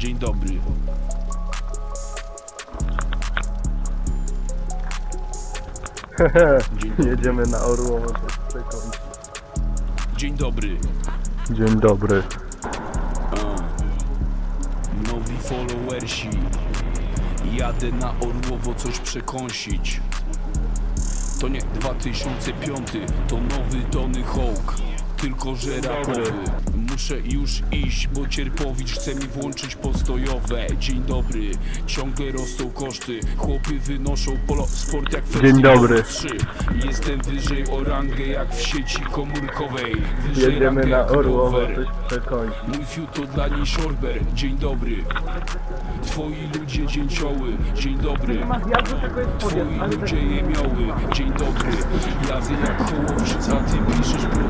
Dzień dobry. Dzień dobry. Jedziemy na Orłowo coś przekończyć. Dzień dobry. Dzień dobry. Nowi followersi. Jadę na Orłowo coś przekąsić. To nie 2005, to nowy Tony Hawk. Tylko że rapowy. Muszę już iść, bo Cierpowicz chce mi włączyć postojowe. Dzień dobry, ciągle rosną koszty. Chłopy wynoszą polo sport jak Dzień dobry. 3. Jestem wyżej o rangę jak w sieci komórkowej. Wyżej Jedziemy rangę na jak Orłowo rower. coś. Mój fiut to dla niej szorber, dzień dobry Twoi ludzie dzięcioły, dzień dobry Twoi ludzie jemioły, dzień dobry Jadę jak Hołowczyca, ty piszesz protokoły